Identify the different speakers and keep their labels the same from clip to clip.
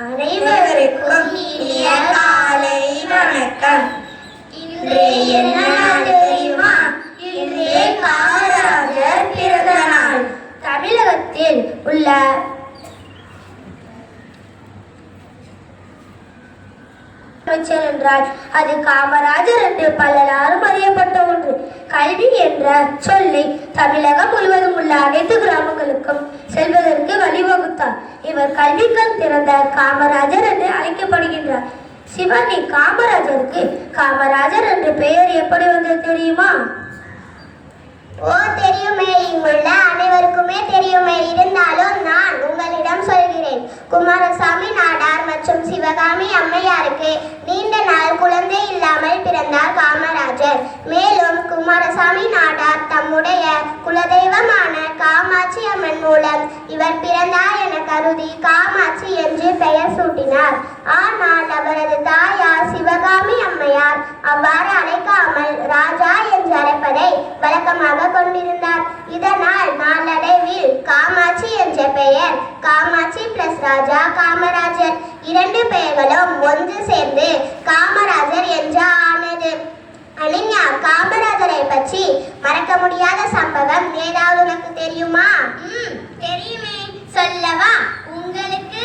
Speaker 1: அனைவருக்கும் இனிய காலை வணக்கம் இன்று என்ன நாள் தெரியுமா இன்று காமராஜர் பிறந்த நாள் தமிழகத்தில் உள்ள அமைச்சர் என்றால் அது காமராஜர் என்று பலராலும் அறியப்பட்ட ஒன்று. கல்வி என்ற சொல்லை தமிழகம் முழுவதும் உள்ள அனைத்து கிராமங்களுக்கும் செல்வதற்கு வழிவகுத்தார். இவர் கல்விக்கண் திறந்த காமராஜர் என்று அழைக்கப்படுகின்றார். சிவனி காமராஜருக்கு காமராஜர் என்ற பெயர் எப்படி வந்தது தெரியுமா?
Speaker 2: ஓ தெரியுமே இங்குள்ள அனைவருக்குமே தெரியுமே இருந்தாலும் நான் உங்களிடம் சொல்கிறேன் குமாரசாமி நாடார் மற்றும் சிவகாமி அம்மையாருக்கு நீண்ட நாள் குழந்தை இல்லாமல் பிறந்தார் காமராஜர். மேலும் குமாரசாமி நாடார் தம்முடைய குலதெய்வமான காமாட்சி அம்மன் மூலம் இவர் பிறந்தார் என கருதி காமாட்சி என்று பெயர் சூட்டினார். ஆனால் அவரது தாயார் சிவகாமி அம்மையார் அவ்வாறு அழைக்காமல் ராஜா என்று அழைப்பதை வழக்கமாக கொண்டிருந்தார். இதனால் நாளடைவில் காமாட்சி என்ற பெயர் காமாட்சி பிளஸ் ராஜா காமராஜர் ஒன்று சேர்ந்து காமராஜர் என்று ஆனது அலின்யா காமராஜரை பற்றி மறக்க முடியாத சம்பவம் ஏதாவது உனக்கு தெரியுமா?
Speaker 1: ம் தெரியுமே. சொல்லவா? உங்களுக்கு?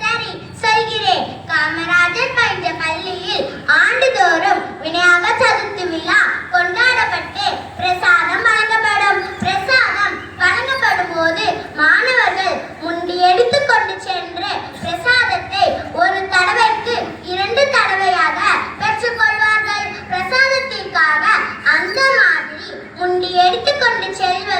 Speaker 1: சரி சொல்கிறேன். காமராஜர் பயின்ற பள்ளியில் ஆண்டுதோறும் விநாயகர் சதுர்த்தி விழா கொண்டாடப்பட்டு பிரசாதம் வழங்கப்படும். பிரசாதம் வழங்கப்படும் போது
Speaker 3: மாணவர் change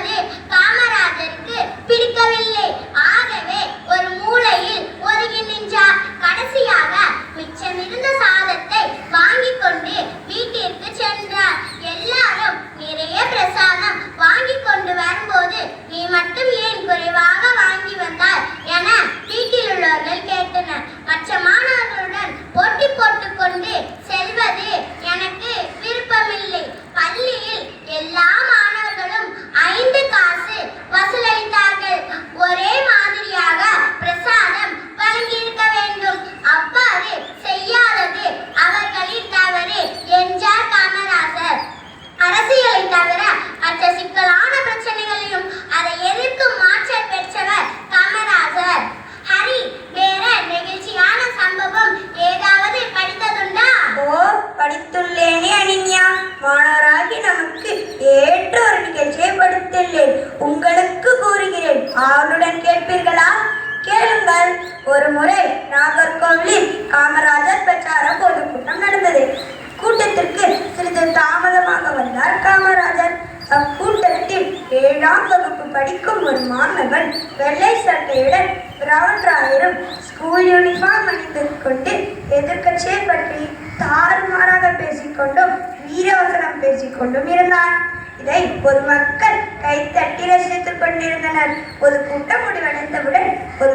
Speaker 3: ஏழாம் வகுப்பு படிக்கும் ஒரு மாணவன் வெள்ளை சட்டையுடன் பிரவுன் ராயரும் ஸ்கூல் யூனிஃபார்ம் அணிந்து கொண்டு எதிர்க்கட்சியை பற்றி தாறுமாறாக பேசிக்கொண்டும் வீரவசனம் பேசிக்கொண்டும் இருந்தான். இதை ஒரு மக்கள் கைத்தட்டி ரசித்துக் கொண்டிருந்தனர். ஒரு கூட்டம் முடிவடைந்தவுடன்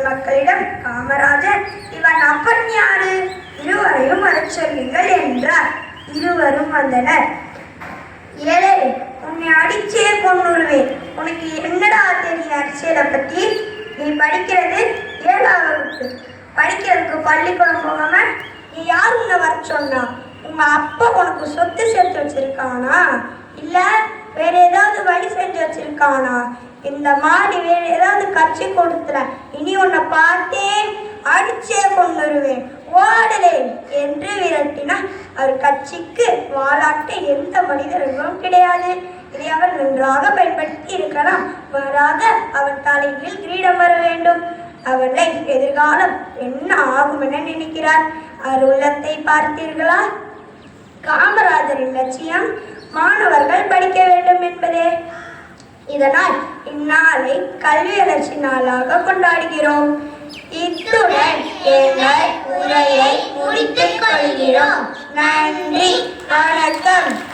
Speaker 3: மக்களிடம் காமராஜர் இவன் அப்பன் யாரு? இருவரையும் வரச் சொல்லுங்கள் என்றார். இருவரும் வந்தனர். ஏழை உன்னை அடிச்சே கொண்டுருவேன் உனக்கு என்னடா தெரியும் அரசியலை பத்தி? நீ படிக்கிறது ஏழாம் வகுப்பு. படிக்கிறதுக்கு பள்ளிக்கூடம் போகாம நீ யார் உன்னை வர சொன்னா? உங்க அப்பா உனக்கு சொத்து சேர்த்து வச்சிருக்கானா? இல்ல வேற ஏதாவது வழி செஞ்சு வச்சிருக்கானா? இந்த மாதிரி வேற ஏதாவது கட்சி கொடுத்துற. இனி உன்னை பார்த்தேன் அடிச்சே கொண்டுருவேன் ஓடலேன் என்று விரட்டினார் அவர் கட்சிக்கு வாலாட்ட எந்த மனிதர்களும் கிடையாது. இதை அவர் நன்றாக பயன்படுத்தி இருக்கலாம். வராத அவர் தலையில் கிரீடம் வர வேண்டும். அவளை எதிர்காலம் என்ன ஆகும் என நினைக்கிறார். அவர் உள்ளத்தை பார்த்தீர்களா? காமராஜரின் லட்சியம் மாணவர்கள் படிக்க வேண்டும் என்பதே. இதனால் இந்நாளை கல்வி வளர்ச்சி நாளாக கொண்டாடுகிறோம். இத்துடன் எங்கள் உரையை முடித்துக் கொள்கிறோம். நன்றி வணக்கம்.